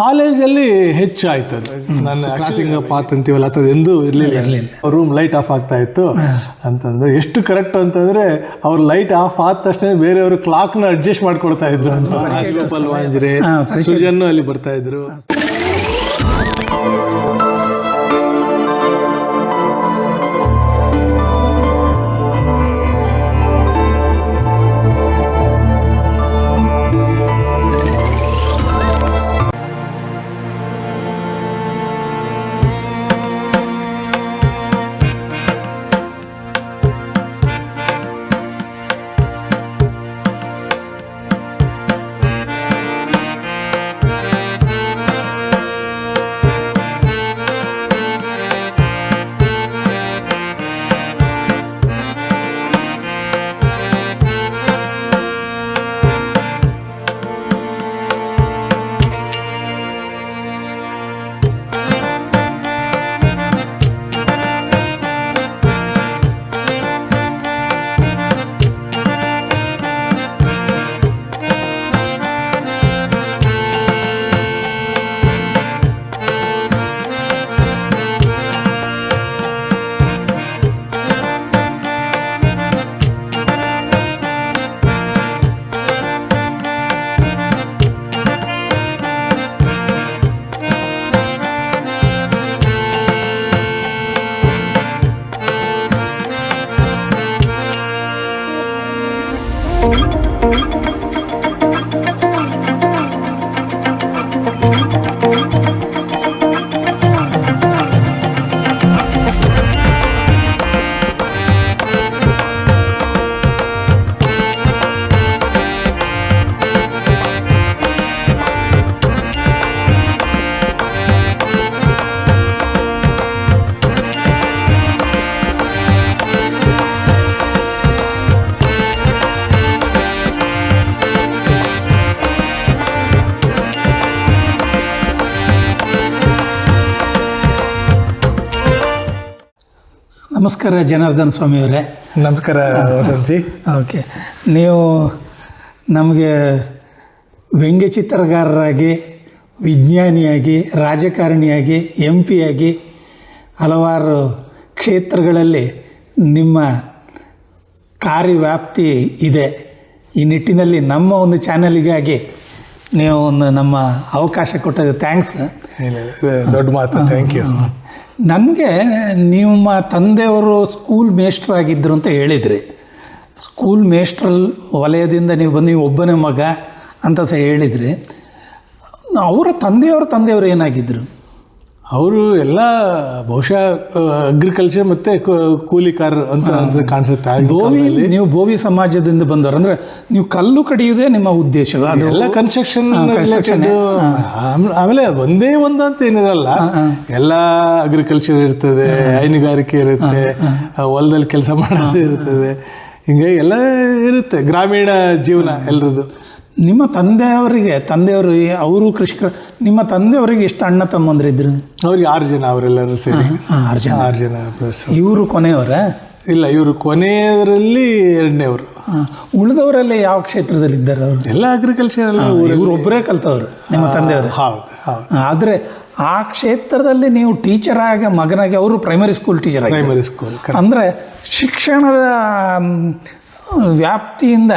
ಕಾಲೇಜಲ್ಲಿ ಹೆಚ್ಚಾಯ್ತು ಅದು. ನನ್ನ ಕ್ರಾಸಿಂಗ್ ಪಾತ್ ಅಂತೀವಲ್ಲ ಅಥವಾ ಎಂದೂ ಇರಲಿಲ್ಲ. ರೂಮ್ ಲೈಟ್ ಆಫ್ ಆಗ್ತಾ ಇತ್ತು. ಅಂತಂದು ಎಷ್ಟು ಕರೆಕ್ಟ್ ಅಂತಂದ್ರೆ ಅವ್ರು ಲೈಟ್ ಆಫ್ ಆದ ತಕ್ಷಣ ಬೇರೆಯವರು ನ ಅಡ್ಜಸ್ಟ್ ಮಾಡ್ಕೊಳ್ತಾ ಇದ್ರು ಅಂತ. ಸುಜನ್ನು ಅಲ್ಲಿ ಬರ್ತಾ ಇದ್ರು. ನಮಸ್ಕಾರ ಜನಾರ್ದನ್ ಸ್ವಾಮಿಯವರೇ ನಮಸ್ಕಾರ ವಸಂತಿ. ಓಕೆ. ನೀವು ನಮಗೆ ವ್ಯಂಗ್ಯ ಚಿತ್ರಗಾರರಾಗಿ ವಿಜ್ಞಾನಿಯಾಗಿ ರಾಜಕಾರಣಿಯಾಗಿ ಎಂ ಪಿಯಾಗಿ ಹಲವಾರು ಕ್ಷೇತ್ರಗಳಲ್ಲಿ ನಿಮ್ಮ ಕಾರ್ಯವ್ಯಾಪ್ತಿ ಇದೆ. ಈ ನಿಟ್ಟಿನಲ್ಲಿ ನಮ್ಮ ಒಂದು ಚಾನಲಿಗಾಗಿ ನೀವು ಒಂದು ನಮ್ಮ ಅವಕಾಶ ಕೊಟ್ಟದ್ದು. ಥ್ಯಾಂಕ್ಸ್ ದೊಡ್ಡ ಮಾತು. ಥ್ಯಾಂಕ್ ಯು ನನಗೆ ನಿಮ್ಮ ತಂದೆಯವರು ಸ್ಕೂಲ್ ಮೇಷ್ಟ್ರಾಗಿದ್ದರು ಅಂತ ಹೇಳಿದ್ರಿ. ಸ್ಕೂಲ್ ಮೇಷ್ಟ್ರಲ್ ವಲಯದಿಂದ ನೀವು ಬಂದು ನೀವು ಒಬ್ಬನೇ ಮಗ ಅಂತ ಸಹ ಹೇಳಿದ್ರಿ. ಅವರ ತಂದೆಯವರು ತಂದೆಯವರು ಏನಾಗಿದ್ದರು ಅವರು ಎಲ್ಲ ಬಹುಶಃ ಅಗ್ರಿಕಲ್ಚರ್ ಮತ್ತೆ ಕೂಲಿಕಾರ್ ಅಂತ ಕಾಣಿಸುತ್ತೆ ಬೋವಿ ನೀವು ಬೋವಿ ಸಮಾಜದಿಂದ ಬಂದವರು ಅಂದ್ರೆ ನೀವು ಕಲ್ಲು ಕಡಿಯುವುದೇ ನಿಮ್ಮ ಉದ್ದೇಶ ಅದು ಎಲ್ಲ ಕನ್ಸ್ಟ್ರಕ್ಷನ್ ಆಮೇಲೆ ಒಂದೇ ಒಂದು ಅಂತ ಏನಿರಲ್ಲ. ಎಲ್ಲ ಅಗ್ರಿಕಲ್ಚರ್ ಇರ್ತದೆ ಹೈನುಗಾರಿಕೆ ಇರುತ್ತೆ ಹೊಲದಲ್ಲಿ ಕೆಲಸ ಮಾಡೋದು ಇರ್ತದೆ. ಹಿಂಗಾಗಿ ಎಲ್ಲ ಇರುತ್ತೆ ಗ್ರಾಮೀಣ ಜೀವನ ಎಲ್ರದ್ದು. ನಿಮ್ಮ ತಂದೆಯವರಿಗೆ ತಂದೆಯವರು ಅವರು ಕೃಷಿಕರ ನಿಮ್ಮ ತಂದೆಯವರಿಗೆ ಎಷ್ಟು ಅಣ್ಣ ತಮ್ಮಂದ್ರಿದ್ರು ಅವ್ರಿಗೆ ಆರು ಜನ ಅವರೆಲ್ಲರೂ ಸೇರಿ. ಆರು ಜನ. ಆರು ಜನ ಇವರು ಕೊನೆಯವರ? ಇಲ್ಲ ಇವರು ಕೊನೆಯದರಲ್ಲಿ ಎರಡನೇವರು. ಉಳಿದವರೆಲ್ಲ ಯಾವ ಕ್ಷೇತ್ರದಲ್ಲಿ ಇದ್ದಾರೆ ಅವರು? ಎಲ್ಲ ಅಗ್ರಿಕಲ್ಚರ್ ಇವರು ಒಬ್ಬರೇ ಕಲ್ತವ್ರು ನಿಮ್ಮ ತಂದೆಯವರು. ಹೌದು ಹೌದು. ಆದರೆ ಆ ಕ್ಷೇತ್ರದಲ್ಲಿ ನೀವು ಟೀಚರ್ ಆಗಿ ಮಗನಾಗಿ ಅವರು ಪ್ರೈಮರಿ ಸ್ಕೂಲ್ ಟೀಚರ್ ಆಗಿ. ಪ್ರೈಮರಿ ಸ್ಕೂಲ್ ಅಂದರೆ ಶಿಕ್ಷಣದ ವ್ಯಾಪ್ತಿಯಿಂದ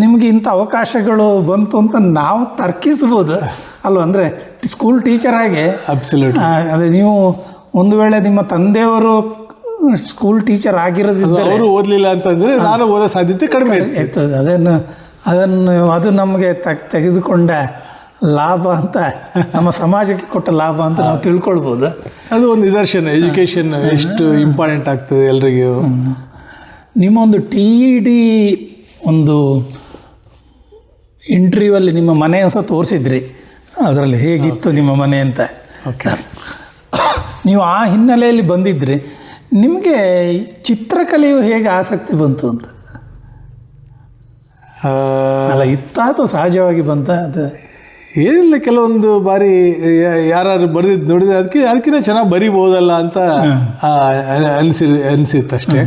ನಿಮಗೆ ಇಂಥ ಅವಕಾಶಗಳು ಬಂತು ಅಂತ ನಾವು ತರ್ಕಿಸ್ಬೋದು. ಅಲ್ವ? ಅಂದರೆ ಸ್ಕೂಲ್ ಟೀಚರ್ ಆಗಿ ಅಬ್ಸಲ್ಯೂಟ್ ಅದೇ ನೀವು ಒಂದು ವೇಳೆ ನಿಮ್ಮ ತಂದೆಯವರು ಸ್ಕೂಲ್ ಟೀಚರ್ ಆಗಿರೋದಿಲ್ಲ ಅವರು ಓದಲಿಲ್ಲ ಅಂತಂದರೆ ನಾನು ಓದೋ ಸಾಧ್ಯತೆ ಕಡಿಮೆ ಇರ್ತದೆ. ಅದನ್ನು ಅದನ್ನು ಅದು ನಮಗೆ ತೆಗೆದುಕೊಂಡ ಲಾಭ ಅಂತ ನಮ್ಮ ಸಮಾಜಕ್ಕೆ ಕೊಟ್ಟ ಲಾಭ ಅಂತ ನಾವು ತಿಳ್ಕೊಳ್ಬೋದು. ಅದು ಒಂದು ನಿದರ್ಶನ ಎಜುಕೇಶನ್ ಎಷ್ಟು ಇಂಪಾರ್ಟೆಂಟ್ ಆಗ್ತದೆ ಎಲ್ರಿಗೂ. ನಿಮ್ಮ ಒಂದು ಟಿ ಇ ಡಿ ಒಂದು ಇಂಟರ್ವ್ಯೂವಲ್ಲಿ ನಿಮ್ಮ ಮನೆ ಸಹ ತೋರಿಸಿದ್ರಿ. ಅದರಲ್ಲಿ ಹೇಗಿತ್ತು ನಿಮ್ಮ ಮನೆ ಅಂತ. ಓಕೆ ನೀವು ಆ ಹಿನ್ನೆಲೆಯಲ್ಲಿ ಬಂದಿದ್ರಿ. ನಿಮಗೆ ಚಿತ್ರಕಲೆಯು ಹೇಗೆ ಆಸಕ್ತಿ ಬಂತು ಅಂತ? ಅಲ್ಲ ಇತ್ತಾತು ಸಹಜವಾಗಿ ಬಂತ ಅದು ಏನಿಲ್ಲ ಕೆಲವೊಂದು ಬಾರಿ ಯಾರು ಬರೆದಿದ್ದು ನೋಡಿದ್ರೆ ಅದಕ್ಕೆ ಅದಕ್ಕಿಂತ ಚೆನ್ನಾಗಿ ಬರಿಬೋದಲ್ಲ ಅಂತ ಅನಿಸಿ ಅನಿಸಿತ್ತು ಅಷ್ಟೇ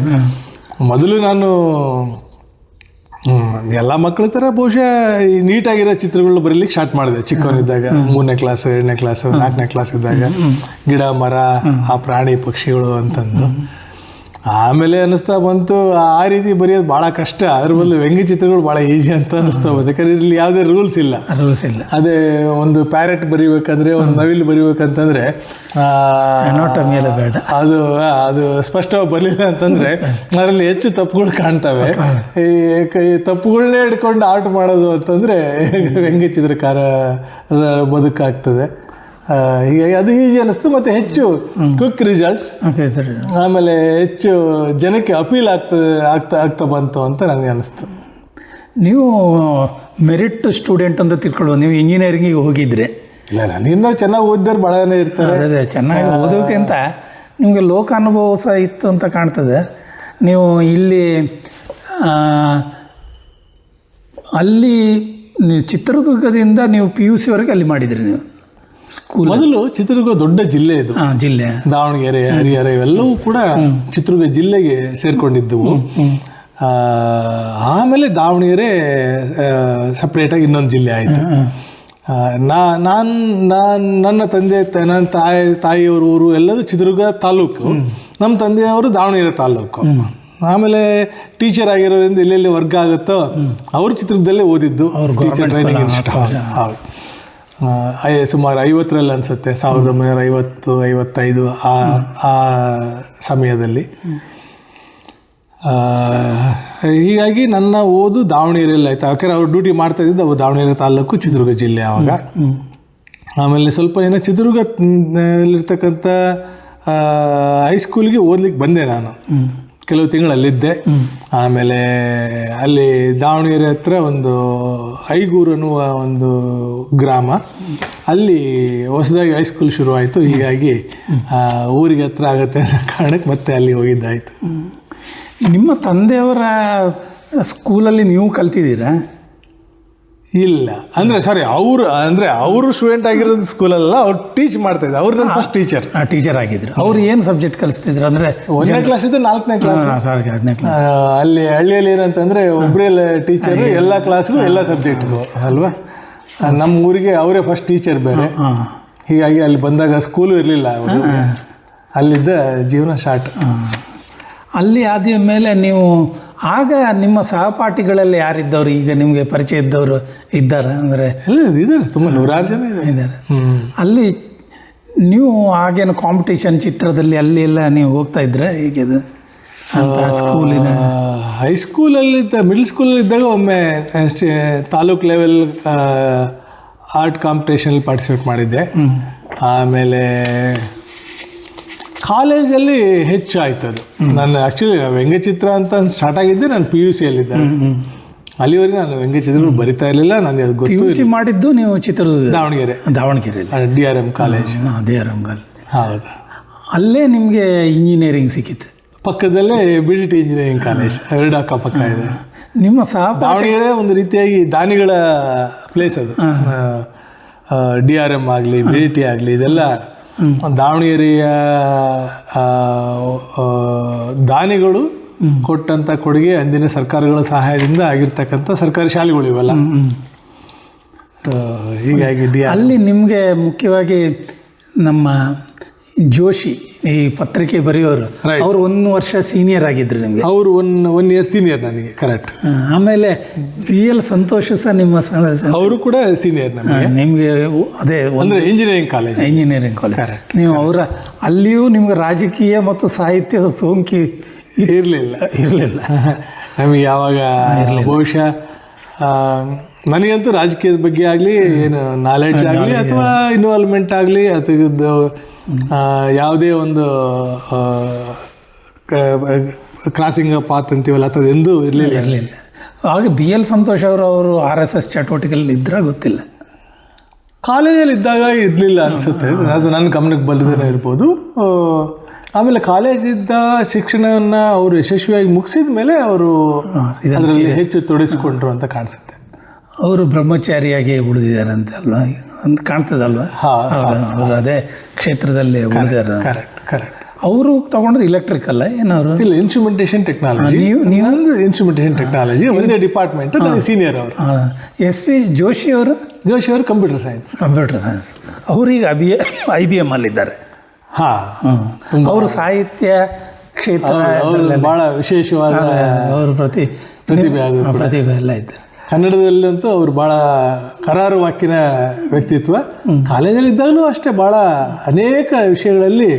ಮೊದಲು ನಾನು ಎಲ್ಲ ಮಕ್ಕಳ ಥರ ಬಹುಶಃ ಈ ನೀಟಾಗಿರೋ ಚಿತ್ರಗಳು ಬರೀಲಿಕ್ಕೆ ಸ್ಟಾರ್ಟ್ ಮಾಡಿದೆ. ಚಿಕ್ಕವನಿದ್ದಾಗ ಮೂರನೇ ಕ್ಲಾಸ್ ಎರಡನೇ ಕ್ಲಾಸ್ ನಾಲ್ಕನೇ ಕ್ಲಾಸ್ ಇದ್ದಾಗ ಗಿಡ ಮರ ಆ ಪ್ರಾಣಿ ಪಕ್ಷಿಗಳು ಅಂತಂದು. ಆಮೇಲೆ ಅನ್ನಿಸ್ತಾ ಬಂತು ಆ ರೀತಿ ಬರೆಯೋದು ಭಾಳ ಕಷ್ಟ. ಅದ್ರ ಬದಲು ವ್ಯಂಗ್ಯ ಚಿತ್ರಗಳು ಭಾಳ ಈಸಿ ಅಂತ ಅನ್ನಿಸ್ತಾ ಬಂತು. ಯಾಕಂದ್ರೆ ಇಲ್ಲಿ ಯಾವುದೇ ರೂಲ್ಸ್ ಇಲ್ಲ. ರೂಲ್ಸ್ ಇಲ್ಲ. ಅದೇ ಒಂದು ಪ್ಯಾರೆಟ್ ಬರಿಬೇಕಂದ್ರೆ ಒಂದು ನವಿಲ್ ಬರಿಬೇಕಂತಂದ್ರೆ ಎಲ್ಲ ಬೇಡ. ಅದು ಅದು ಸ್ಪಷ್ಟವಾಗಿ ಬರಲಿಲ್ಲ ಅಂತಂದ್ರೆ ಅದರಲ್ಲಿ ಹೆಚ್ಚು ತಪ್ಪುಗಳು ಕಾಣ್ತವೆ. ಈ ತಪ್ಪುಗಳನ್ನೇ ಹಿಡ್ಕೊಂಡು ಆರ್ಟ್ ಮಾಡೋದು ಅಂತಂದ್ರೆ ವ್ಯಂಗ್ಯ ಚಿತ್ರಕಾರ ಬದುಕಾಗ್ತದೆ. ಅದು ಈಸಿ ಅನ್ನಿಸ್ತು. ಮತ್ತು ಹೆಚ್ಚು ಕ್ವಿಕ್ ರಿಸಲ್ಟ್ಸ್ ಓಕೆ ಸರ್ ಆಮೇಲೆ ಹೆಚ್ಚು ಜನಕ್ಕೆ ಅಪೀಲ್ ಆಗ್ತದೆ ಆಗ್ತಾ ಆಗ್ತಾ ಬಂತು ಅಂತ ನನಗೆ ಅನ್ನಿಸ್ತು. ನೀವು ಮೆರಿಟ್ ಸ್ಟೂಡೆಂಟ್ ಅಂತ ತಿಳ್ಕೊಳ್ಬೋದು ನೀವು ಇಂಜಿನಿಯರಿಂಗಿಗೆ ಹೋಗಿದ್ರೆ. ಇಲ್ಲ ನನಗಿನ್ನ ಚೆನ್ನಾಗಿ ಓದಿದ್ರೆ ಭಾಳ ಇರ್ತಾರೆ. ಅದೇ ಚೆನ್ನಾಗಿ ಓದೋಕ್ಕಿಂತ ನಿಮಗೆ ಲೋಕ ಅನುಭವ ಸಹ ಇತ್ತು ಅಂತ ಕಾಣ್ತದೆ. ನೀವು ಇಲ್ಲಿ ಅಲ್ಲಿ ನೀವು ಚಿತ್ರದುರ್ಗದಿಂದ ನೀವು ಪಿ ಯು ಸಿವರೆಗೆ ಅಲ್ಲಿ ಮಾಡಿದ್ರಿ ನೀವು. ಸ್ಕೂಲ್ ಮೊದಲು ಚಿತ್ರದುರ್ಗ ದೊಡ್ಡ ಜಿಲ್ಲೆ ಇದು. ಜಿಲ್ಲೆ. ದಾವಣಗೆರೆ ಹರಿಹರ ಇವೆಲ್ಲವೂ ಕೂಡ ಚಿತ್ರದುರ್ಗ ಜಿಲ್ಲೆಗೆ ಸೇರ್ಕೊಂಡಿದ್ದವು. ಆಮೇಲೆ ದಾವಣಗೆರೆ ಸಪ್ರೇಟಾಗಿ ಇನ್ನೊಂದು ಜಿಲ್ಲೆ ಆಯಿತು. ನಾ ನಾನು ನಾನು ನನ್ನ ತಂದೆ ನನ್ನ ತಾಯಿ ತಾಯಿಯವ್ರ ಊರು ಎಲ್ಲದೂ ಚಿತ್ರದುರ್ಗ ತಾಲೂಕು. ನಮ್ಮ ತಂದೆಯವರು ದಾವಣಗೆರೆ ತಾಲೂಕು. ಆಮೇಲೆ ಟೀಚರ್ ಆಗಿರೋದ್ರಿಂದ ಎಲ್ಲೆಲ್ಲಿ ವರ್ಗ ಆಗುತ್ತೋ ಅವರು ಚಿತ್ರದಲ್ಲೇ ಓದಿದ್ದು. ಟೀಚರ್ ಟ್ರೈನಿಂಗ್ ಇನ್ಸ್ಟಿಟ್ಯೂಟ್ ಹೌದು. ಸುಮಾರು ಐವತ್ತರಲ್ಲಿ ಅನಿಸುತ್ತೆ ಸಾವಿರದ ಒಂಬೈನೂರ ಐವತ್ತು ಐವತ್ತೈದು ಆ ಆ ಸಮಯದಲ್ಲಿ. ಹೀಗಾಗಿ ನನ್ನ ಓದು ದಾವಣಗೆರೆಯಲ್ಲಿ ಆಯ್ತು. ಯಾಕಂದ್ರೆ ಅವ್ರು ಡ್ಯೂಟಿ ಮಾಡ್ತಾ ಇದ್ದಿದ್ದು ಅವು ದಾವಣಗೆರೆ ತಾಲೂಕು ಚಿತ್ರದುರ್ಗ ಜಿಲ್ಲೆ ಆವಾಗ ಆಮೇಲೆ ಸ್ವಲ್ಪ ಏನೋ ಚಿತ್ರದುರ್ಗ ಇರ್ತಕ್ಕಂಥ ಹೈಸ್ಕೂಲ್ಗೆ ಓದ್ಲಿಕ್ಕೆ ಬಂದೆ ನಾನು. ಕೆಲವು ತಿಂಗಳಲ್ಲಿದ್ದೆ. ಆಮೇಲೆ ಅಲ್ಲಿ ದಾವಣಗೆರೆ ಹತ್ರ ಒಂದು ಐಗೂರು ಅನ್ನುವ ಒಂದು ಗ್ರಾಮ. ಅಲ್ಲಿ ಹೊಸದಾಗಿ ಹೈಸ್ಕೂಲ್ ಶುರುವಾಯಿತು. ಹೀಗಾಗಿ ಊರಿಗೆ ಹತ್ರ ಆಗುತ್ತೆ ಅನ್ನೋ ಕಾರಣಕ್ಕೆ ಮತ್ತೆ ಅಲ್ಲಿ ಹೋಗಿದ್ದಾಯಿತು. ನಿಮ್ಮ ತಂದೆಯವರ ಸ್ಕೂಲಲ್ಲಿ ನೀವು ಕಲ್ತಿದ್ದೀರಾ? ಇಲ್ಲ. ಅಂದ್ರೆ ಸಾರಿ ಅವರು ಅಂದ್ರೆ ಅವರು ಸ್ಟೂಡೆಂಟ್ ಆಗಿರೋದು ಸ್ಕೂಲಲ್ಲ ಅವ್ರು ಟೀಚ್ ಮಾಡ್ತಾ ಇದ್ರು. ಅವ್ರು ನನ್ನ ಫಸ್ಟ್ ಟೀಚರ್ ಟೀಚರ್ ಆಗಿದ್ರು. ಅವ್ರು ಏನು ಸಬ್ಜೆಕ್ಟ್ ಕಲಿಸ್ತಿದ್ರು ಅಂದರೆ ಒಂದನೇ ಕ್ಲಾಸ್ ಇದ್ದು ನಾಲ್ಕನೇ ಕ್ಲಾಸ್ ಸಾರಿ ಕ್ಲಾಸ್ ಅಲ್ಲಿ ಹಳ್ಳಿಯಲ್ಲಿ ಏನಂತಂದ್ರೆ ಒಬ್ಬರೇ ಟೀಚರ್ ಎಲ್ಲ ಕ್ಲಾಸ್ಗೂ ಎಲ್ಲ ಸಬ್ಜೆಕ್ಟ್ಗೂ ಅಲ್ವಾ? ನಮ್ಮ ಊರಿಗೆ ಅವರೇ ಫಸ್ಟ್ ಟೀಚರ್ ಬೇರೆ. ಹೀಗಾಗಿ ಅಲ್ಲಿ ಬಂದಾಗ ಸ್ಕೂಲು ಇರಲಿಲ್ಲ ಅಲ್ಲಿದ್ದ ಜೀವನ ಶಾರ್ಟ್ ಅಲ್ಲಿ ಆದ ಮೇಲೆ ನೀವು ಆಗ ನಿಮ್ಮ ಸಹಪಾಠಿಗಳಲ್ಲಿ ಯಾರಿದ್ದವರು? ಈಗ ನಿಮಗೆ ಪರಿಚಯ ಇದ್ದವರು ಇದ್ದಾರೆ ಅಂದರೆ? ಎಲ್ಲ ಇದ್ದಾರೆ. ತುಂಬ ನೂರಾರು ಜನ ಇದ್ದಾರೆ. ಅಲ್ಲಿ ನೀವು ಆಗೇನು ಕಾಂಪಿಟೇಷನ್ ಚಿತ್ರದಲ್ಲಿ ಅಲ್ಲಿ ಎಲ್ಲ ನೀವು ಹೋಗ್ತಾ ಇದ್ರೆ ಈಗ ಸ್ಕೂಲಿನ ಹೈಸ್ಕೂಲಲ್ಲಿದ್ದ ಮಿಡ್ಲ್ ಸ್ಕೂಲಲ್ಲಿ ಇದ್ದಾಗ ಒಮ್ಮೆ ತಾಲೂಕ್ ಲೆವೆಲ್ ಆರ್ಟ್ ಕಾಂಪಿಟೇಷನಲ್ಲಿ ಪಾರ್ಟಿಸಿಪೇಟ್ ಮಾಡಿದ್ದೆ. ಆಮೇಲೆ ಕಾಲೇಜಲ್ಲಿ ಹೆಚ್ಚು ಆಯ್ತು ಅದು. ನಾನು ಆ್ಯಕ್ಚುಲಿ ವ್ಯಂಗ್ಯಚಿತ್ರ ಅಂತ ಸ್ಟಾರ್ಟ್ ಆಗಿದ್ದೆ ನಾನು ಪಿ ಯು ಸಿಯಲ್ಲಿದ್ದೆ ಅಲ್ಲಿವರೆಗೆ ನಾನು ವ್ಯಂಗ್ಯಚಿತ್ರಗಳು ಬರಿತಾ ಇರಲಿಲ್ಲ ನನಗೆ ಅದು ಪಿ ಗೊತ್ತು ಯು ಸಿ ಮಾಡಿದ್ದು ನೀವು Chitradurga Davanagere. Davanagere D R M college D R M college ಹೌದು. ಅಲ್ಲೇ ನಿಮಗೆ ಇಂಜಿನಿಯರಿಂಗ್ ಸಿಕ್ಕಿತ್ತು? ಪಕ್ಕದಲ್ಲೇ B D T engineering college ಎರಡು ಅಕ್ಕಪಕ್ಕ ಇದೆ. ನಿಮ್ಮ ಸಹ ದಾವಣಗೆರೆ ಒಂದು ರೀತಿಯಾಗಿ ದಾನಿಗಳ ಪ್ಲೇಸ್ ಅದು. ಡಿ ಆರ್ ಎಂ ಆಗಲಿ ಬಿ ಟಿ ಆಗಲಿ ಇದೆಲ್ಲ ದಾವಣಗೆರೆಯ ದಾನಿಗಳು ಕೊಟ್ಟಂಥ ಕೊಡುಗೆ ಅಂದಿನ ಸರ್ಕಾರಗಳ ಸಹಾಯದಿಂದ ಆಗಿರ್ತಕ್ಕಂಥ ಸರ್ಕಾರಿ ಶಾಲೆಗಳು ಇವೆಲ್ಲ. ಸೊ ಹೀಗಾಗಿ ಡಿ ಅಲ್ಲಿ ನಿಮಗೆ ಮುಖ್ಯವಾಗಿ ನಮ್ಮ ಜೋಶಿ ಈ ಪತ್ರಿಕೆ ಬರೆಯೋರು. ಅವರು ಒಂದು ವರ್ಷ ಸೀನಿಯರ್ ಆಗಿದ್ರು ನಿಮಗೆ. ಅವರು ಒನ್ ಒನ್ ಇಯರ್ ಸೀನಿಯರ್ ನನಗೆ ಕರೆಕ್ಟ್ ಆಮೇಲೆ ಪಿ ಎಲ್ ಸಂತೋಷ ಸಹ ನಿಮ್ಮ ಅವರು ಕೂಡ ಸೀನಿಯರ್ ನಮಗೆ. ನಿಮಗೆ ಅದೇ ಅಂದರೆ engineering college engineering college correct ನೀವು ಅವರ ಅಲ್ಲಿಯೂ ನಿಮ್ಗೆ ರಾಜಕೀಯ ಮತ್ತು ಸಾಹಿತ್ಯದ ಸೋಂಕಿ ಇರಲಿಲ್ಲ. ಇರಲಿಲ್ಲ. ನಮಗೆ ಯಾವಾಗ ಬಹುಶಃ ನನಗಂತೂ ರಾಜಕೀಯದ ಬಗ್ಗೆ ಆಗಲಿ ಏನು ನಾಲೆಡ್ಜ್ ಆಗಲಿ ಅಥವಾ ಇನ್ವಾಲ್ವ್ಮೆಂಟ್ ಆಗಲಿ ಅಥವಾ ಯಾವುದೇ ಒಂದು ಕ್ರಾಸಿಂಗ್ ಪಾತ್ ಅಂತೀವಲ್ಲ ಅಥವಾ ಎಂದೂ ಇರಲಿಲ್ಲ. ಇರಲಿಲ್ಲ ಆಗ ಬಿ ಎಲ್ ಸಂತೋಷ್ ಅವರು ಅವರು ಆರ್ ಎಸ್ ಎಸ್ ಚಟುವಟಿಕೆಯಲ್ಲಿ ಇದ್ರೆ ಗೊತ್ತಿಲ್ಲ. ಕಾಲೇಜಲ್ಲಿ ಇದ್ದಾಗ ಇರಲಿಲ್ಲ ಅನಿಸುತ್ತೆ. ಅದು ನನ್ನ ಗಮನಕ್ಕೆ ಬಲ್ಲದೇನೆ ಇರ್ಬೋದು. ಆಮೇಲೆ ಕಾಲೇಜಿದ್ದ ಶಿಕ್ಷಣವನ್ನು ಅವರು ಯಶಸ್ವಿಯಾಗಿ ಮುಗಿಸಿದ ಮೇಲೆ ಅವರು ಇದರಲ್ಲಿ ಹೆಚ್ಚು ತೊಡಗಿಸ್ಕೊಂಡ್ರು ಅಂತ ಕಾಣಿಸುತ್ತೆ. ಅವರು ಬ್ರಹ್ಮಚಾರಿಯಾಗಿ ಉಳಿದಿದ್ದಾರೆ ಅಂತ ಅಲ್ವಾ? ಅಂತ ಕಾಣ್ತದಲ್ವ? ಅದೇ ಕ್ಷೇತ್ರದಲ್ಲಿ ಕರೆಕ್ಟ್ ಕರೆಕ್ಟ್ ಅವರು ತಗೊಂಡ್ರೆ ಎಲೆಕ್ಟ್ರಿಕ್ ಅಲ್ಲ? ಏನಾದ್ರು ಇಲ್ಲ ಇನ್ಸ್ಟ್ರುಮೆಂಟೇಷನ್ ಟೆಕ್ನಾಲಜಿ ನೀವು ಇನ್ಸ್ಟ್ರುಮೆಂಟೇಷನ್ ಟೆಕ್ನಾಲಜಿ ಒಂದೇ ಡಿಪಾರ್ಟ್ಮೆಂಟ್ ಸೀನಿಯರ್ ಅವರು. ಎಸ್ ವಿ ಜೋಶಿ ಅವರು? ಜೋಶಿ ಅವರು ಕಂಪ್ಯೂಟರ್ ಸೈನ್ಸ್ ಕಂಪ್ಯೂಟರ್ ಸೈನ್ಸ್ ಅವರೀಗ I B I B M ಅಲ್ಲಿದ್ದಾರೆ. ಹಾಂ. ಅವರು ಸಾಹಿತ್ಯ ಕ್ಷೇತ್ರ ಭಾಳ ಬಹಳ ವಿಶೇಷವಾದ ಅವ್ರ ಪ್ರತಿ ಪ್ರತಿಭೆ ಪ್ರತಿಭೆ ಎಲ್ಲ ಇದ್ದಾರೆ. ಕನ್ನಡದಲ್ಲಂತೂ ಅವ್ರು ಭಾಳ ಕರಾರು ವಾಕಿನ ವ್ಯಕ್ತಿತ್ವ. ಕಾಲೇಜಲ್ಲಿ ಇದ್ದಾಗಲೂ ಅಷ್ಟೇ ಭಾಳ ಅನೇಕ ವಿಷಯಗಳಲ್ಲಿ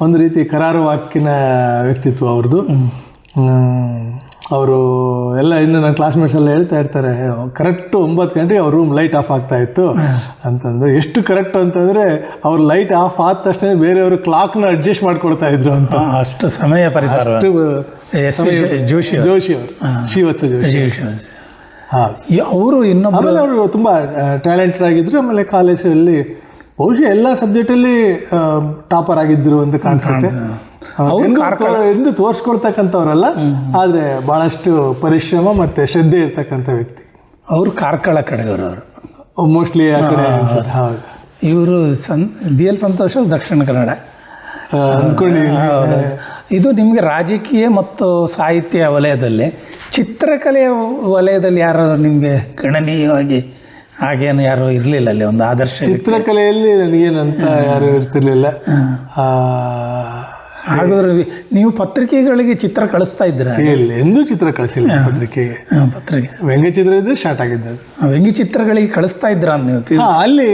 ಒಂದು ರೀತಿ ಕರಾರು ವಾಕಿನ ವ್ಯಕ್ತಿತ್ವ ಅವ್ರದ್ದು. ಅವರು ಎಲ್ಲ ಇನ್ನು ನನ್ನ ಕ್ಲಾಸ್ಮೇಟ್ಸ್ ಎಲ್ಲ ಹೇಳ್ತಾ ಇರ್ತಾರೆ ಕರೆಕ್ಟ್ ಒಂಬತ್ತು ಗಂಟೆಗೆ ಅವ್ರ ರೂಮ್ ಲೈಟ್ ಆಫ್ ಆಗ್ತಾ ಇತ್ತು. ಅಂತಂದು ಎಷ್ಟು ಕರೆಕ್ಟ್ ಅಂತಂದರೆ ಅವ್ರು ಲೈಟ್ ಆಫ್ ಆದ ತಕ್ಷಣ ಬೇರೆಯವರು ಕ್ಲಾಕ್ನ ಅಡ್ಜಸ್ಟ್ ಮಾಡ್ಕೊಳ್ತಾ ಇದ್ರು ಅಂತ. ಅಷ್ಟು ಸಮಯ ಪರಿಹಾರ. ಜೋಶಿ. ಜೋಶಿ ಅವರು. ಶ್ರೀವತ್ಸ ಜೋಶಿ ಅವರು ಇನ್ನೊಬ್ಬ ಆಮೇಲೆ ಅವರು ತುಂಬ ಟ್ಯಾಲೆಂಟೆಡ್ ಆಗಿದ್ರು. ಆಮೇಲೆ ಕಾಲೇಜಲ್ಲಿ ಬಹುಶಃ ಎಲ್ಲ ಸಬ್ಜೆಕ್ಟಲ್ಲಿ ಟಾಪರ್ ಆಗಿದ್ರು ಅಂತ ಕಾಣಿಸುತ್ತೆ. ಅವ್ರು ಎಂದು ತೋರಿಸ್ಕೊಳ್ತಕ್ಕಂಥವ್ರಲ್ಲ ಆದರೆ ಭಾಳಷ್ಟು ಪರಿಶ್ರಮ ಮತ್ತು ಶ್ರದ್ಧೆ ಇರ್ತಕ್ಕಂಥ ವ್ಯಕ್ತಿ. ಅವರು ಕಾರ್ಕಳ ಕಡೆಯವರು ಅವರು. ಮೋಸ್ಟ್ಲಿ ಆ ಕಡೆ ಅನ್ಸುತ್ತೆ. ಹೌದು. ಇವರು ಸನ್ ಬಿ ಎಲ್ ಸಂತೋಷ ದಕ್ಷಿಣ ಕನ್ನಡ. ಅಂದ್ಕೊಂಡಿದ್ದೀನಿ. ಇದು ನಿಮಗೆ ರಾಜಕೀಯ ಮತ್ತು ಸಾಹಿತ್ಯ ವಲಯದಲ್ಲಿ ಚಿತ್ರಕಲೆಯ ವಲಯದಲ್ಲಿ ಯಾರು ನಿಮಗೆ ಗಣನೀಯವಾಗಿ ಹಾಗೇನು ಯಾರು ಇರಲಿಲ್ಲ ಅಲ್ಲಿ ಒಂದು ಆದರ್ಶ ಚಿತ್ರಕಲೆಯಲ್ಲಿ ನನಗೇನಂತ ಯಾರು ಇರ್ತಿರ್ಲಿಲ್ಲ. ಹಾಗಾದ್ರೆ ನೀವು ಪತ್ರಿಕೆಗಳಿಗೆ ಚಿತ್ರ ಕಳಿಸ್ತಾ ಇದ್ದೀರಾ? ಇಲ್ಲ ಎಂದೂ ಚಿತ್ರ ಕಳಿಸಿಲ್ಲ ಪತ್ರಿಕೆಗೆ. ಪತ್ರಿಕೆ. ವ್ಯಂಗ್ಯಚಿತ್ರ ಇದ್ರೆ ಸ್ಟಾರ್ಟ್ ಆಗಿದ್ದು ವ್ಯಂಗ್ಯ ಚಿತ್ರಗಳಿಗೆ ಕಳಿಸ್ತಾ ಇದ್ದೀರಾ ಅಂತ ನೀವು? ಅಲ್ಲಿ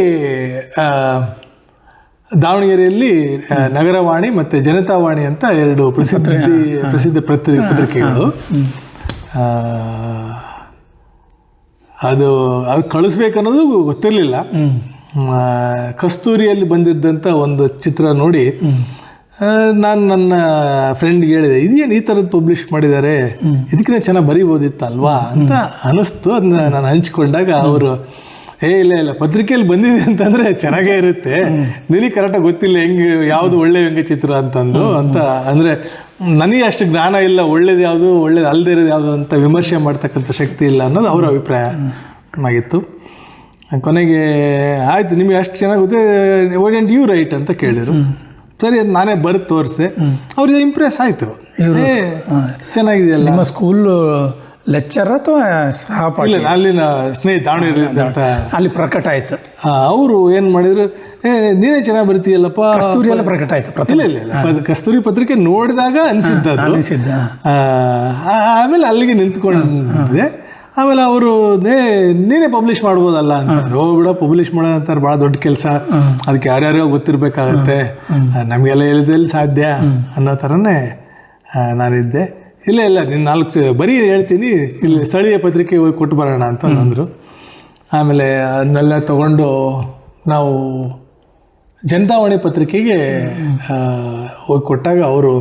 ದಾವಣಗೆರೆಯಲ್ಲಿ ನಗರವಾಣಿ ಮತ್ತು ಜನತಾವಾಣಿ ಅಂತ ಎರಡು ಪ್ರಸಿದ್ಧ ಪ್ರಸಿದ್ಧ ಪತ್ರಿ ಪತ್ರಿಕೆಗಳು ಅದು ಅದು ಕಳಿಸ್ಬೇಕನ್ನೋದು ಗೊತ್ತಿರಲಿಲ್ಲ. ಕಸ್ತೂರಿಯಲ್ಲಿ ಬಂದಿದ್ದಂಥ ಒಂದು ಚಿತ್ರ ನೋಡಿ ನಾನು ನನ್ನ ಫ್ರೆಂಡ್ಗೆ ಹೇಳಿದೆ ಇದೇನು ಈ ಥರದ್ದು ಪಬ್ಲಿಷ್ ಮಾಡಿದ್ದಾರೆ ಇದಕ್ಕಿಂತ ಚೆನ್ನಾಗಿ ಬರಿಬೋದಿತ್ತಲ್ವಾ? ಅಂತ ಅನಿಸ್ತು. ಅದನ್ನ ನಾನು ಹಂಚ್ಕೊಂಡಾಗ ಅವರು ಏ ಇಲ್ಲ ಇಲ್ಲ. ಪತ್ರಿಕೆಯಲ್ಲಿ ಬಂದಿದೆ ಅಂತಂದ್ರೆ ಚೆನ್ನಾಗೇ ಇರುತ್ತೆ. ನಿನಗೆ ಕರೆಕ್ಟಾಗಿ ಗೊತ್ತಿಲ್ಲ ಹೆಂಗೆ ಯಾವುದು ಒಳ್ಳೆ ವ್ಯಂಗ್ಯ ಚಿತ್ರ ಅಂತಂದು ಅಂತ. ಅಂದರೆ ನನಗೆ ಅಷ್ಟು ಜ್ಞಾನ ಇಲ್ಲ ಒಳ್ಳೇದು ಯಾವುದು ಒಳ್ಳೇದು ಅಲ್ಲದೆ ಇರೋದು ಯಾವುದು ಅಂತ ವಿಮರ್ಶೆ ಮಾಡ್ತಕ್ಕಂಥ ಶಕ್ತಿ ಇಲ್ಲ ಅನ್ನೋದು ಅವರ ಅಭಿಪ್ರಾಯ ಆಗಿತ್ತು. ಕೊನೆಗೆ ಆಯಿತು ನಿಮಗೆ ಅಷ್ಟು ಚೆನ್ನಾಗಿ ಗೊತ್ತಿದೆ ವೈ ಡೆಂಟ್ ಯು ರೈಟ್ ಅಂತ ಕೇಳಿದರು. ಸರಿ ಅದು ನಾನೇ ಬರೆದು ತೋರಿಸೆ. ಅವ್ರಿಗೆ ಇಂಪ್ರೆಸ್ ಆಯಿತು. ಚೆನ್ನಾಗಿದೆಯಲ್ಲ? ನಿಮ್ಮ ಸ್ಕೂಲ್ ಲೆಕ್ಚರ್ ಅಥವಾ ಸಹಪಾಠಿ? ಅಲ್ಲಿನ ಸ್ನೇಹಿತ ಅಂತ ಅಲ್ಲಿ ಪ್ರಕಟ ಆಯ್ತು. ಅವರು ಏನು ಮಾಡಿದ್ರು? ನೀನೇ ಚೆನ್ನಾಗಿ ಬರ್ತೀಯಲ್ಲಪ್ಪ? ಕಸ್ತೂರಿ ಎಲ್ಲ ಪ್ರಕಟ ಆಯ್ತು ಇಲ್ಲ ಇಲ್ಲ ಕಸ್ತೂರಿ ಪತ್ರಿಕೆ ನೋಡಿದಾಗ ಅನಿಸಿದ್ದ ಅನಿಸಿದ್ದ. ಆಮೇಲೆ ಅಲ್ಲಿಗೆ ನಿಂತ್ಕೊಂಡಿದ್ದೆ. ಆಮೇಲೆ ಅವರು ನೇ ನೀನೇ ಪಬ್ಲಿಷ್ ಮಾಡ್ಬೋದಲ್ಲ? ಅಂತಾರೆ. ಓ ಬಿಡ ಪಬ್ಲಿಷ್ ಮಾಡೋ ಅಂತಾರೆ. ಭಾಳ ದೊಡ್ಡ ಕೆಲಸ. ಅದಕ್ಕೆ ಯಾರ್ಯಾರೋ ಗೊತ್ತಿರಬೇಕಾಗತ್ತೆ. ನಮಗೆಲ್ಲ ಹೇಳಿದಲ್ಲಿ ಸಾಧ್ಯ ಅನ್ನೋ ಥರನೇ ನಾನಿದ್ದೆ. ಇಲ್ಲ ಇಲ್ಲ ನೀನು ನಾಲ್ಕು ಬರೀ ಹೇಳ್ತೀನಿ ಇಲ್ಲಿ ಸ್ಥಳೀಯ ಪತ್ರಿಕೆ ಹೋಗಿ ಕೊಟ್ಟು ಬರೋಣ ಅಂತ ಅಂದರು. ಆಮೇಲೆ ಅದನ್ನೆಲ್ಲ ತಗೊಂಡು ನಾವು ಜನತಾವಾಣಿ ಪತ್ರಿಕೆಗೆ ಹೋಗಿ ಕೊಟ್ಟಾಗ ಅವರು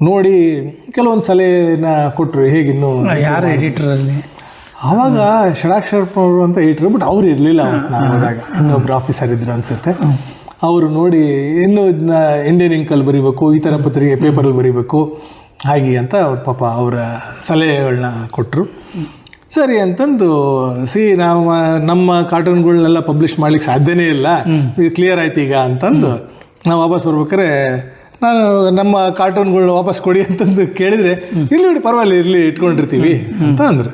ನೋಡಿ ಕೆಲವೊಂದು ಸಲಹೆನ ಕೊಟ್ಟರು ಹೇಗಿನ್ನು ಯಾರು ಎಡಿಟ್ರಲ್ಲಿ? ಆವಾಗ ಷಡಾಕ್ಷರಪ್ಪವರು ಅಂತ ಎಡಿಟ್ರು ಬಟ್ ಅವ್ರು ಇರಲಿಲ್ಲ ನಾವು ಹೋದಾಗ. ಇನ್ನೊಬ್ರು ಆಫೀಸರ್ ಇದ್ರು ಅನ್ಸುತ್ತೆ. ಅವರು ನೋಡಿ ಇನ್ನೂ ಇದನ್ನ ಇಂಡಿಯನ್ ಇಂಕಲ್ಲಿ ಬರೀಬೇಕು ಈ ಥರ ಪತ್ರಿಕೆ ಪೇಪರಲ್ಲಿ ಬರೀಬೇಕು. ಹಾಗೆ ಅಂತ ಅವ್ರ ಪಾಪ ಅವರ ಸಲಹೆಗಳನ್ನ ಕೊಟ್ಟರು ಸರಿ ಅಂತಂದು ಸಿ ನಾವು ನಮ್ಮ ಕಾರ್ಟೂನ್ಗಳನ್ನೆಲ್ಲ ಪಬ್ಲಿಷ್ ಮಾಡ್ಲಿಕ್ಕೆ ಸಾಧ್ಯನೇ ಇಲ್ಲ. ಇದು ಕ್ಲಿಯರ್ ಆಯ್ತು ಈಗ ಅಂತಂದು ನಾವು ವಾಪಸ್ ಬರ್ಬೇಕಾರೆ ನಾನು ನಮ್ಮ ಕಾರ್ಟೂನ್ಗಳು ವಾಪಸ್ ಕೊಡಿ ಅಂತಂದು ಕೇಳಿದರೆ ಇಲ್ಲಿ ಬಿಡಿ ಪರವಾಗಿಲ್ಲ ಇರಲಿ ಇಟ್ಕೊಂಡಿರ್ತೀವಿ ಅಂತ ಅಂದರು.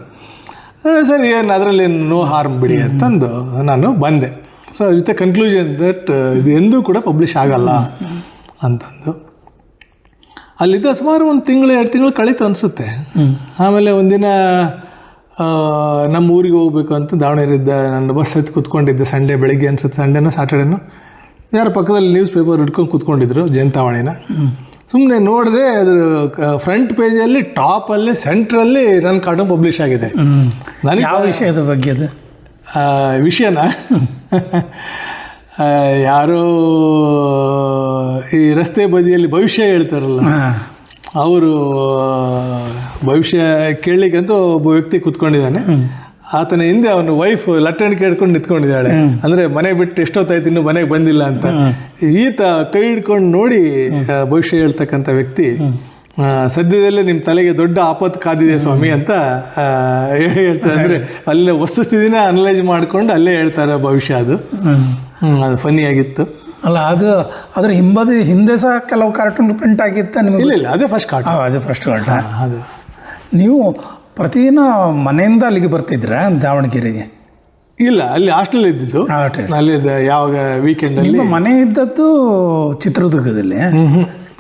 ಸರಿ ಏನು ಅದರಲ್ಲಿ ನೋ ಹಾರ್ಮ್ ಬಿಡಿ ಅಂತಂದು ನಾನು ಬಂದೆ. ಸೊ ವಿತ್ ಕನ್ಕ್ಲೂಷನ್ ದಟ್ ಇದು ಎಂದೂ ಕೂಡ ಪಬ್ಲಿಷ್ ಆಗಲ್ಲ ಅಂತಂದು. ಅಲ್ಲಿದ್ದ ಸುಮಾರು ಒಂದು ತಿಂಗಳು ಎರಡು ತಿಂಗಳು ಕಳೀತು ಅನಿಸುತ್ತೆ. ಆಮೇಲೆ ಒಂದಿನ ನಮ್ಮ ಊರಿಗೆ ಹೋಗ್ಬೇಕು ಅಂತ ದಾವಣಗೆರೆಯಿಂದ ನನ್ನ ಬಸ್ ಹತ್ತಿ ಕೂತ್ಕೊಂಡಿದ್ದೆ ಸಂಡೇ ಬೆಳಿಗ್ಗೆ ಅನ್ಸುತ್ತೆ. ಸಂಡೇನೋ ಸಾಟರ್ಡೇನೋ ಯಾರ ಪಕ್ಕದಲ್ಲಿ ನ್ಯೂಸ್ ಪೇಪರ್ ಹಿಡ್ಕೊಂಡು ಕೂತ್ಕೊಂಡಿದ್ರು ಜಯಂತಾವಣಿನ ಸುಮ್ಮನೆ ನೋಡಿದೆ ಅದ್ರ ಫ್ರಂಟ್ ಪೇಜಲ್ಲಿ ಟಾಪಲ್ಲಿ ಸೆಂಟ್ರಲ್ಲಿ ನನ್ನ ಕಾರ್ಟೂನ್ ಪಬ್ಲಿಷ್ ಆಗಿದೆ. ನನಗೆ ಯಾವ ವಿಷಯದ ಬಗ್ಗೆ ಅದು? ವಿಷಯನ? ಯಾರೋ ಈ ರಸ್ತೆ ಬದಿಯಲ್ಲಿ ಭವಿಷ್ಯ ಹೇಳ್ತಾರಲ್ಲ ಅವರು ಭವಿಷ್ಯ ಕೇಳಲಿಕ್ಕಂತೂ ಒಬ್ಬ ವ್ಯಕ್ತಿ ಕೂತ್ಕೊಂಡಿದ್ದಾನೆ. ಆತನ ಹಿಂದೆ ಅವನ ವೈಫ್ ಲಟ್ಟಣಿಕೆ ಕೇಳ್ಕೊಂಡು ನಿಂತ್ಕೊಂಡಿದ್ದಾಳೆ. ಅಂದ್ರೆ ಮನೆ ಬಿಟ್ಟು ಎಷ್ಟೊತ್ತಾಯ್ತು ಇನ್ನು ಮನೆಗೆ ಬಂದಿಲ್ಲ ಅಂತ. ಈತ ಕೈ ಹಿಡ್ಕೊಂಡು ನೋಡಿ ಭವಿಷ್ಯ ಹೇಳ್ತಕ್ಕಂಥ ವ್ಯಕ್ತಿ. ಸದ್ಯದಲ್ಲೇ ನಿಮ್ಮ ತಲೆಗೆ ದೊಡ್ಡ ಆಪತ್ತು ಕಾದಿದೆ ಸ್ವಾಮಿ ಅಂತ ಹೇಳ್ತಾರೆ. ಅಂದರೆ ಅಲ್ಲೇ ವಸ್ತುಸ್ಥಿತಿನ ಅನಲೈಸ್ ಮಾಡ್ಕೊಂಡು ಅಲ್ಲೇ ಹೇಳ್ತಾರೆ ಭವಿಷ್ಯ ಅದು. ಅದು ಫನ್ನಿ ಆಗಿತ್ತು. ಅಲ್ಲ ಅದು ಅದ್ರ ಹಿಂಬದಿ ಹಿಂದೆ ಸಹ ಕೆಲವು ಕಾರ್ಟೂನ್ ಪ್ರಿಂಟ್ ಆಗಿತ್ತು ನಿಮಗೆ? ಇಲ್ಲ ಇಲ್ಲ ಅದೇ ಫಸ್ಟ್ ಕಾರ್ಟ್ ಅದೇ ಫಸ್ಟ್ ಕಾರ್ಟ್ ಅದು. ನೀವು ಪ್ರತಿದಿನ ಮನೆಯಿಂದ ಅಲ್ಲಿಗೆ ಬರ್ತಿದ್ರಾ ದಾವಣಗೆರೆಗೆ? ಇಲ್ಲ ಅಲ್ಲಿ ಹಾಸ್ಟೆಲ್ ಇದ್ದಿದ್ದು. ಅಲ್ಲಿ ಯಾವಾಗ ವೀಕೆಂಡ್ ಅಲ್ಲಿ. ನಿಮ್ಮ ಮನೆ ಇದ್ದದ್ದು ಚಿತ್ರದುರ್ಗದಲ್ಲಿ.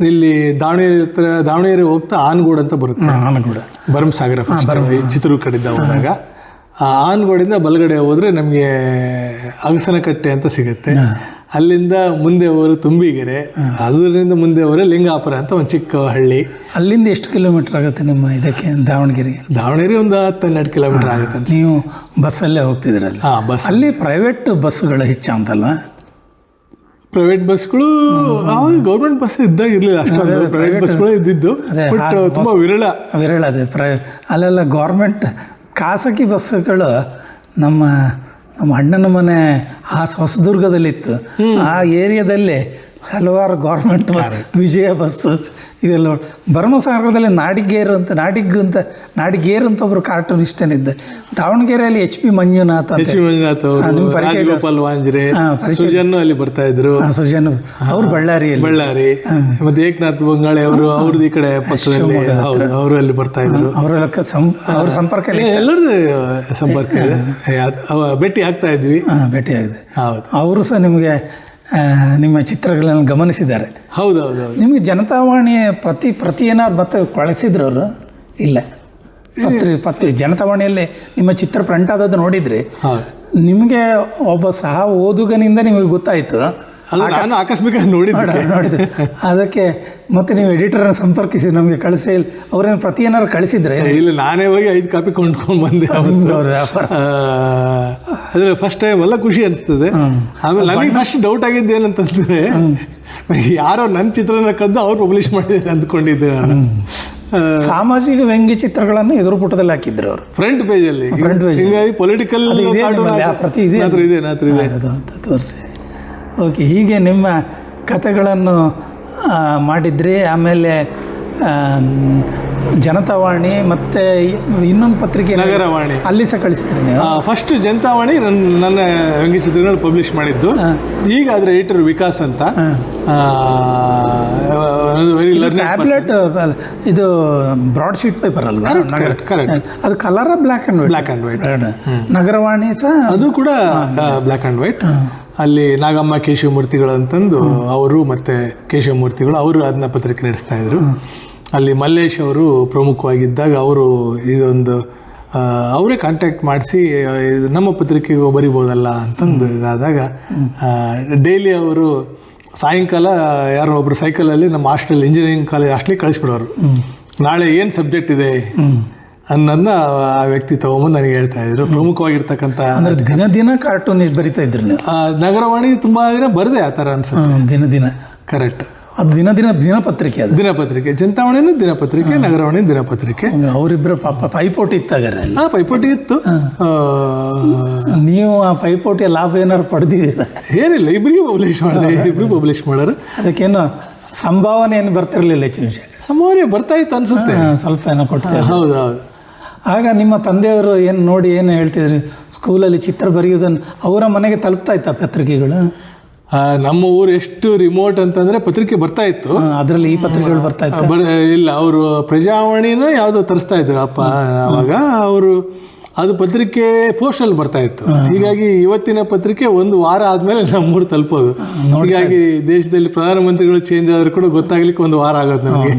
ಇಲ್ಲಿ ದಾವಣಗೆರೆ ಹತ್ರ ದಾವಣಗೆರೆ ಹೋಗ್ತಾ ಆನ್ಗೋಡ್ ಅಂತ ಬರುತ್ತೆ. ಆನ್ಗೋಡ. ಭರಮಸಾಗರ ಚಿತ್ರದುರ್ಗ ಕಡೆಯಿಂದ ಹೋದಾಗ. ಆ ಆನ್ಗೋಡಿಂದ ಬಲಗಡೆ ಹೋದ್ರೆ ನಮಗೆ ಅಗಸನಕಟ್ಟೆ ಅಂತ ಸಿಗುತ್ತೆ. ಅಲ್ಲಿಂದ ಮುಂದೆ ಹೋದ್ರೆ ತುಂಬಿಗೆರೆ. ಅದರಿಂದ ಮುಂದೆ ಹೋದ್ರೆ ಲಿಂಗಾಪುರ ಅಂತ ಒಂದು ಚಿಕ್ಕ ಹಳ್ಳಿ. ಅಲ್ಲಿಂದ ಎಷ್ಟು ಕಿಲೋಮೀಟರ್ ಆಗುತ್ತೆ ನಿಮ್ಮ ಇದಕ್ಕೆ ದಾವಣಗೆರೆ? ದಾವಣಗೆರೆ ಒಂದು ಹತ್ತು ಹನ್ನೆರಡು ಕಿಲೋಮೀಟರ್ ಆಗುತ್ತೆ ನೀವು ಬಸ್ಸಲ್ಲೇ ಹೋಗ್ತಿದ್ರಲ್ಲ ಆ ಬಸ್. ಅಲ್ಲಿ ಪ್ರೈವೇಟ್ ಬಸ್ಗಳು ಹೆಚ್ಚು ಅಂತಲ್ವಾ ಪ್ರೈವೇಟ್ ಬಸ್ಗಳು ಗೌರ್ಮೆಂಟ್ ಬಸ್ ಇದ್ದಾಗ ಇರಲಿಲ್ಲ ಅಷ್ಟೊಂದು ಪ್ರೈವೇಟ್ ಬಸ್ಗಳು ಇದ್ದಿದ್ದು. ಬಟ್ ತುಂಬಾ ವಿರಳ. ವಿರಳ ಅದೇ ಪ್ರೈ ಅಲ್ಲೆಲ್ಲ ಗೌರ್ಮೆಂಟ್ ಖಾಸಗಿ ಬಸ್ಸುಗಳು ನಮ್ಮ ನಮ್ಮ ಅಣ್ಣನ ಮನೆ ಆ ಹೊಸದುರ್ಗದಲ್ಲಿತ್ತು. ಆ ಏರಿಯಾದಲ್ಲಿ ಹಲವಾರು ಗೌರ್ಮೆಂಟ್ ಬಸ್ ವಿಜಯ ಬಸ್ಸು ಇದೆಲ್ಲ ಭರಮಸಾಗರದಲ್ಲಿ ನಾಡಿಗೇರು ಅಂತ ನಾಡಿಗ್ ಅಂತ ನಾಡಿಗೇರು ಅಂತ ಒಬ್ರು ಕಾರ್ಟೂನಿಸ್ಟನಿದ್ದ ದಾವಣಗೆರೆಯಲ್ಲಿ H P Manjunath H P Manjunath ವಾಂಜ್ರೆ ಸುಜನ್ ಅಲ್ಲಿ ಬರ್ತಾ ಇದ್ರು. ಸುಜನ್ ಅವ್ರು ಬಳ್ಳಾರಿಯಲ್ಲಿ. ಬಳ್ಳಾರಿ. ಮತ್ತೆ ಏಕನಾಥ್ ಬಂಗಾಳೆ ಅವರು ಅವ್ರದ್ದು ಈ ಕಡೆ ಪಕ್ಕದಲ್ಲಿ ಹೌದು ಅವರು ಅಲ್ಲಿ ಬರ್ತಾ ಇದ್ರು. ಅವರೆಲ್ಲ ಅವ್ರ ಸಂಪರ್ಕ ಎಲ್ಲರದ್ದು ಸಂಪರ್ಕ ಭೇಟಿ ಆಗ್ತಾ ಇದ್ವಿ. ಭೇಟಿಯಾಗಿದೆ. ಹೌದು. ಅವರು ಸಹ ನಿಮಗೆ ನಿಮ್ಮ ಚಿತ್ರಗಳನ್ನು ಗಮನಿಸಿದ್ದಾರೆ. ಹೌದು ನಿಮಗೆ ಜನತಾವಾಣಿ ಪ್ರತಿ ಪ್ರತಿ ಏನಾದ್ರು ಮತ್ತೆ ಕಳಿಸಿದ್ರು ಅವರು? ಇಲ್ಲ. ಪತ್ರಿ ಪತ್ರಿ ಜನತಾವಾಣಿಯಲ್ಲಿ ನಿಮ್ಮ ಚಿತ್ರ ಪ್ರಿಂಟ್ ಆದದ್ದು ನೋಡಿದ್ರಿ ನಿಮಗೆ ಒಬ್ಬ ಸಹ ಓದುಗನಿಂದ ನಿಮಗೆ ಗೊತ್ತಾಯಿತು. ನಾನು ಆಕಸ್ಮಿಕ ನೋಡಿದ್ದೆ. ನೋಡಿದೆ. ಅದಕ್ಕೆ ಮತ್ತೆ ನೀವು ಎಡಿಟರ್ನ ಸಂಪರ್ಕಿಸಿ ನಮಗೆ ಕಳಿಸಿ. ಅವ್ರೇನು ಪ್ರತಿ ಏನಾದ್ರು ಕಳಿಸಿದ್ರೆ? ಇಲ್ಲ ನಾನೇ ಹೋಗಿ ಐದು ಕಾಪಿ ಕೊಂಡ್ಕೊಂಡು ಬಂದೆ ವ್ಯಾಪಾರ. ಆ, ಫಸ್ಟ್ ಟೈಮ್ ಎಲ್ಲ ಖುಷಿ ಅನಿಸ್ತದೆ. ಆಮೇಲೆ ನನಗೆ ಫಸ್ಟ್ ಡೌಟ್ ಆಗಿದ್ದು ಏನಂತಂದ್ರೆ ಯಾರೋ ನನ್ನ ಚಿತ್ರನ ಕದ್ದು ಅವ್ರು ಪಬ್ಲಿಷ್ ಮಾಡಿದ್ದಾರೆ ಅಂದ್ಕೊಂಡಿದ್ದೆ ನಾನು. ಸಾಮಾಜಿಕ ವ್ಯಂಗ್ಯ ಚಿತ್ರಗಳನ್ನು ಎದುರು ಪುಟದಲ್ಲಿ ಹಾಕಿದ್ರು ಅವರು. ಫ್ರಂಟ್ ಪೇಜಲ್ಲಿ ಫ್ರಂಟ್ ಪೇಜ್ ಹಿಂಗಾಗಿ ಪೊಲಿಟಿಕಲ್ ಇದೆ ತೋರಿಸಿ. ಓಕೆ ಹೀಗೆ ನಿಮ್ಮ ಕಥೆಗಳನ್ನು ಮಾಡಿದ್ರಿ ಆಮೇಲೆ ಆಮ್, ಜನತಾವಾಣಿ ಮತ್ತು ಇನ್ನೊಂದು ಪತ್ರಿಕೆ ನಗರವಾಣಿ. ಅಲ್ಲಿ ಸಹ ಕಳಿಸಿದ್ರಿ ನೀವು? ಫಸ್ಟ್ ಜನತಾವಾಣಿ ನನ್ನ ನನ್ನ ವ್ಯಂಗ್ಯಚಿತ್ರಗಳು ಪಬ್ಲಿಷ್ ಮಾಡಿದ್ದು. ಈಗ ಅದ್ರ ಎಡಿಟರ್ ವಿಕಾಸ್ ಅಂತ. ಟ್ಯಾಬ್ಲೆಟ್ ಇದು ಬ್ರಾಡ್ ಶೀಟ್ ಪೇಪರ್ ಅಲ್ವಾ. ಅದು colour black and black and white white Nagaravani ಸಹ ಅದು ಕೂಡ ಬ್ಲ್ಯಾಕ್ ಆ್ಯಂಡ್ ವೈಟ್ ಅಲ್ಲಿ ನಾಗಮ್ಮ ಕೇಶವಮೂರ್ತಿಗಳು ಅಂತಂದು ಅವರು ಮತ್ತೆ ಕೇಶವಮೂರ್ತಿಗಳು ಅವರು ಅದನ್ನ ಪತ್ರಿಕೆ ನಡೆಸ್ತಾ ಇದ್ರು. ಅಲ್ಲಿ ಮಲ್ಲೇಶ್ ಅವರು ಪ್ರಮುಖವಾಗಿದ್ದಾಗ ಅವರು ಇದೊಂದು ಅವರೇ ಕಾಂಟ್ಯಾಕ್ಟ್ ಮಾಡಿಸಿ ನಮ್ಮ ಪತ್ರಿಕೆಗೂ ಬರಿಬೋದಲ್ಲ ಅಂತಂದು ಇದಾದಾಗ ಡೈಲಿ ಅವರು ಸಾಯಂಕಾಲ ಯಾರೋ ಒಬ್ರು ಸೈಕಲಲ್ಲಿ ನಮ್ಮ ಹಾಸ್ಟೆಲ್ ಇಂಜಿನಿಯರಿಂಗ್ ಕಾಲೇಜ್ ಹಾಸ್ಟೆಲಿಗೆ ಕಳಿಸ್ಬಿಡೋರು. ನಾಳೆ ಏನು ಸಬ್ಜೆಕ್ಟ್ ಇದೆ? ಅನ್ನೋದನ್ನ ಆ ವ್ಯಕ್ತಿ ತಗೊಂಬಂದು ನನಗೆ ಹೇಳ್ತಾ ಇದ್ರು. ಪ್ರಮುಖವಾಗಿರ್ತಕ್ಕಂಥ ಅಂದ್ರೆ ದಿನ ದಿನ ಕಾರ್ಟೂನ್ ಬರಿತಾ ಇದ್ರು ನಗರವಾಣಿ ತುಂಬಾ ದಿನ ಬರದೆ ಆ ಥರ ಅನ್ಸುತ್ತೆ. ದಿನ ದಿನ. ಕರೆಕ್ಟ್ ಅದು ದಿನ ದಿನ ದಿನಪತ್ರಿಕೆ ಅದು. ದಿನಪತ್ರಿಕೆ ಜನತಾವಾಣಿನೂ ದಿನಪತ್ರಿಕೆ ನಗರವಾಣಿ ದಿನಪತ್ರಿಕೆ. ಅವರಿಬ್ಬರು ಪಾಪ ಪೈಪೋಟಿ ಇತ್ತಾಗಾರೆ ಆ ಪೈಪೋಟಿ ಇತ್ತು. ನೀವು ಆ ಪೈಪೋಟಿಯ ಲಾಭ ಏನಾರು ಪಡೆದಿದ್ದೀರ? ಏನಿಲ್ಲ ಇಬ್ರಿಗೂ ಪಬ್ಲಿಷ್ ಮಾಡಿದೆ ಇಬ್ರಿಗೂ ಪಬ್ಲಿಷ್ ಮಾಡೋರು. ಅದಕ್ಕೇನು ಸಂಭಾವನೆ ಏನು ಬರ್ತಿರಲಿಲ್ಲ ಹೆಚ್ಚು ವಿಷಯ ಸಂಭಾವನೆ ಬರ್ತಾ ಇತ್ತು ಅನ್ಸುತ್ತೆ. ಸ್ವಲ್ಪ ಏನೋ ಕೊಡ್ತೇವೆ ಹೌದು ಹೌದು ಆಗ ನಿಮ್ಮ ತಂದೆಯವರು ಏನು ನೋಡಿ ಏನು ಹೇಳ್ತಿದ್ರು? ಸ್ಕೂಲಲ್ಲಿ ಚಿತ್ರ ಬರೆಯೋದನ್ನು ಅವರ ಮನೆಗೆ ತಲುಪ್ತಾ ಇತ್ತ ಪತ್ರಿಕೆಗಳು? ನಮ್ಮ ಊರು ಎಷ್ಟು ರಿಮೋಟ್ ಅಂತಂದ್ರೆ ಪತ್ರಿಕೆ ಬರ್ತಾ ಇತ್ತು. ಅದರಲ್ಲಿ ಈ ಪತ್ರಿಕೆಗಳು ಬರ್ತಾ ಇತ್ತು? ಇಲ್ಲ ಅವರು ಪ್ರಜಾವಾಣಿನ ಯಾವುದೋ ತರಿಸ್ತಾ ಇದ್ರು ಅಪ್ಪ ಅವಾಗ ಅವರು ಅದು ಪತ್ರಿಕೆ ಪೋಸ್ಟಲ್ಲಿ ಬರ್ತಾ ಇತ್ತು. ಹೀಗಾಗಿ ಇವತ್ತಿನ ಪತ್ರಿಕೆ ಒಂದು ವಾರ ಆದ್ಮೇಲೆ ನಮ್ಮೂರು ತಲುಪೋದು. ಹೀಗಾಗಿ ದೇಶದಲ್ಲಿ ಪ್ರಧಾನಮಂತ್ರಿಗಳು ಚೇಂಜ್ ಆದ್ರೂ ಕೂಡ ಗೊತ್ತಾಗ್ಲಿಕ್ಕೆ ಒಂದು ವಾರ ಆಗೋದು ನಮಗೆ.